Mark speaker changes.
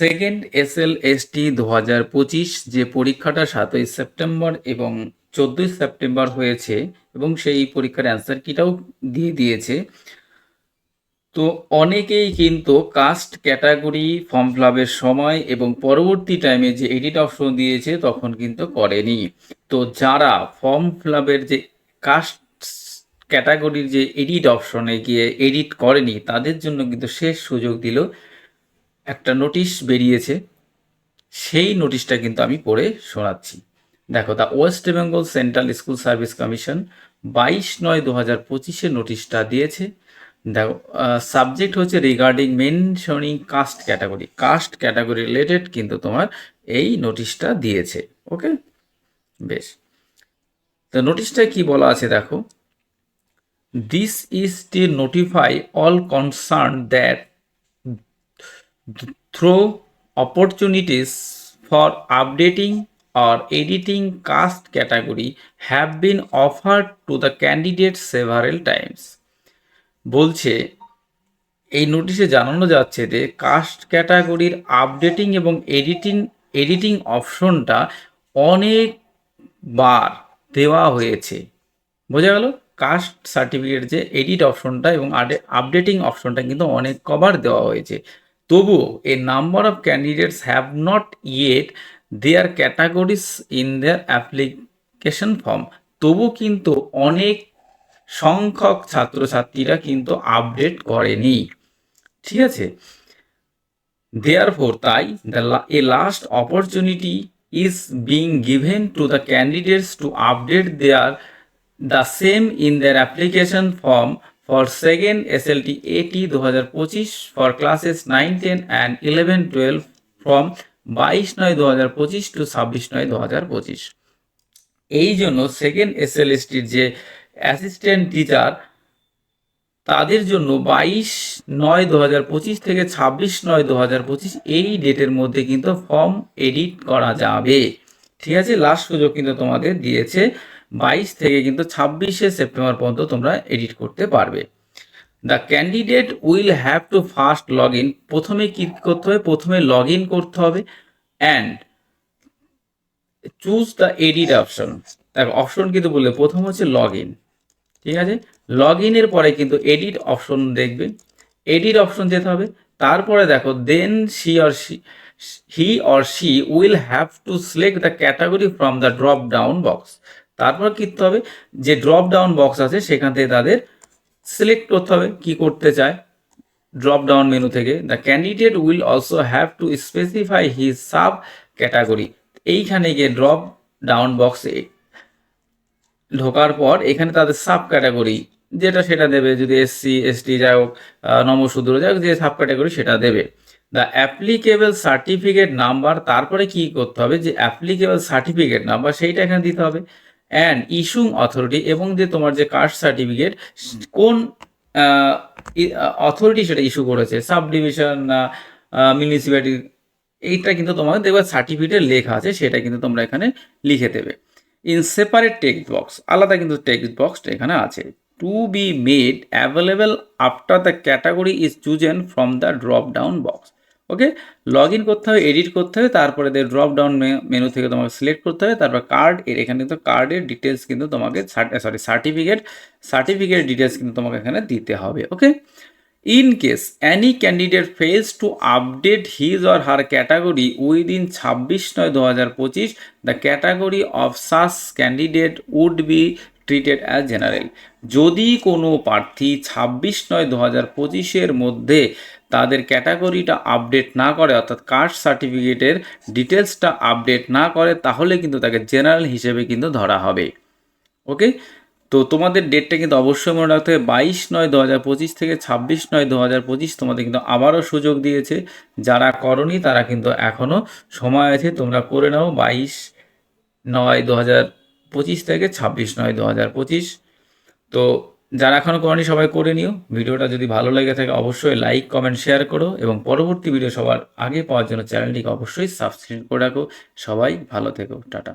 Speaker 1: Second S L S T দু হাজার পঁচিশ যে পরীক্ষাটা সাতই সেপ্টেম্বর এবং চোদ্দোই সেপ্টেম্বর হয়েছে এবং সেই পরীক্ষার অ্যান্সার কিটাও দিয়ে দিয়েছে। তো অনেকেই কিন্তু কাস্ট ক্যাটাগরি ফর্ম ফিলাপের সময় এবং পরবর্তী টাইমে যে এডিট অপশন দিয়েছে তখন কিন্তু করেনি। তো যারা ফর্ম ফিলাপের যে কাস্ট ক্যাটাগরির যে এডিট অপশনে গিয়ে এডিট করেনি, তাদের জন্য কিন্তু শেষ সুযোগ দিল একটা নোটিশ বেরিয়েছে, সেই নোটিশটা কিন্তু আমি পড়ে শোনাচ্ছি। দেখো the West Bengal Central School Service Commission বাইশ নয় দু হাজার পঁচিশে নোটিশটা দিয়েছে। দেখো সাবজেক্ট হচ্ছে regarding mentioning caste category caste category related কিন্তু তোমার এই নোটিশটা দিয়েছে ওকে বেশ। তো নোটিশটায় কি বলা আছে দেখো? This is to notify all concern that through opportunities for updating or editing caste category have been offered to the candidates several times. বলছে, এই নোটিশে জানানো যাচ্ছে যে কাস্ট ক্যাটাগরির আপডেটিং এবং এডিটিং এডিটিং অপশনটা অনেকবার দেওয়া হয়েছে। বোঝা গেল? কাস্ট সার্টিফিকেট যে এডিট অপশনটা এবং আপডেটিং অপশনটা কিন্তু অনেক কবার দেওয়া হয়েছে। তবুও a number of candidates have not yet their categories in their application form তবু কিন্তু অনেক সংখ্যক ছাত্রছাত্রীরা কিন্তু আপডেট করেনি। ঠিক আছে? দেয়ার ফোর তাই a last opportunity is being given to the candidates to update their the same in their application form for second SLT AT 2025 for classes 9, 10 and 11, 12 from বাইশ নয় দু হাজার পঁচিশ টু ছাব্বিশ নয় দু হাজার পঁচিশ। এই জন্য সেকেন্ড এসএলএসটির যে অ্যাসিস্ট্যান্ট টিচার তাদের জন্য বাইশ নয় দু হাজার পঁচিশ থেকে ছাব্বিশ নয় দু হাজার পঁচিশ এই ডেটের মধ্যে কিন্তু ফর্ম এডিট করা যাবে। ঠিক আছে? লাস্ট সুযোগ কিন্তু তোমাদের দিয়েছে। বাইশ থেকে কিন্তু ছাব্বিশে সেপ্টেম্বর পর্যন্ত তোমরা এডিট করতে পারবে। The candidate will have to first log in প্রথমে কি করতে হবে? প্রথমে লগ ইন করতে হবে and choose the edit option দেখো অপশন কিন্তু বললে প্রথম হচ্ছে লগ ইন ঠিক আছে? লগ ইনের পরে কিন্তু এডিট অপশন দেখবে। এডিট অপশন যেতে হবে। তারপরে দেখো then she or she he or she will have to select the category from the drop down box তারপর করতে হবে? যে ড্রপ ডাউন বক্স আছে, সেখান থেকে তাদের সিলেক্ট করতে হবে। কি করতে চায়? ড্রপ ডাউন মেনু থেকে। The candidate will also have to specify his sub category এইখানে গিয়ে ড্রপ ডাউন বক্সে ঢোকার পর এখানে তাদের সাব ক্যাটাগরি যেটা সেটা দেবে। যদি এসসি এসটি যাই হোক নমশূদ্র যাই হোক, যে সাব ক্যাটাগরি সেটা দেবে। দ্য অ্যাপ্লিকেবল সার্টিফিকেট নাম্বার তারপরে কি করতে হবে? যে অ্যাপ্লিকেবল সার্টিফিকেট নাম্বার সেইটা এখানে দিতে হবে। অ্যান্ড ইস্যুং অথরিটি এবং যে তোমার যে কাস্ট সার্টিফিকেট কোন অথরিটি সেটা ইস্যু করেছে? সাব ডিভিশন মিউনিসিপ্যালিটি এইটা কিন্তু তোমাদের দেখবে সার্টিফিকেটের লেখা আছে, সেটা কিন্তু তোমরা এখানে লিখে দেবে। ইন সেপারেট টেক্সট বক্স আলাদা কিন্তু টেক্সট বক্সটা এখানে আছে। To be made available after the category is chosen from the drop down box okay log in করতে হবে এডিট করতে হবে, তারপরে ড্রপ ডাউন মেনু থেকে তোমাকে সিলেক্ট করতে হবে, তারপর কার্ড এর এখানে কিন্তু কার্ডের ডিটেলস কিন্তু তোমাকে সরি সার্টিফিকেট সার্টিফিকেট ডিটেলস কিন্তু তোমাকে এখানে দিতে হবে okay in case any candidate fails to update his or her category within ছাব্বিশ নয় দু হাজার পঁচিশ the category of such candidate would be treated as general যদি কোনো প্রার্থী ছাব্বিশ নয় দু হাজার পঁচিশের মধ্যে তাদের ক্যাটাগরিটা আপডেট না করে, অর্থাৎ কাস্ট সার্টিফিকেটের ডিটেলসটা আপডেট না করে, তাহলে কিন্তু তাকে জেনারেল হিসেবে কিন্তু ধরা হবে। ওকে তো তোমাদের ডেটটা কিন্তু অবশ্যই মনে রাখতে হবে। বাইশ নয় দু হাজার পঁচিশ থেকে ছাব্বিশ নয় দু হাজার পঁচিশ তোমাদের কিন্তু আবারও সুযোগ দিয়েছে। যারা করনি, তারা কিন্তু এখনও সময় আছে। তোমরা করে নাও বাইশ নয় দু হাজার পঁচিশ থেকে ছাব্বিশ নয় দু হাজার পঁচিশ। তো যারা এখনও করেনি, সবাই করে নিও। ভিডিওটা যদি ভালো লেগে থাকে, অবশ্যই লাইক কমেন্ট শেয়ার করো এবং পরবর্তী ভিডিও সবার আগে পাওয়ার জন্য চ্যানেলটিকে অবশ্যই সাবস্ক্রাইব করে রাখো। সবাই ভালো থেকো। টাটা।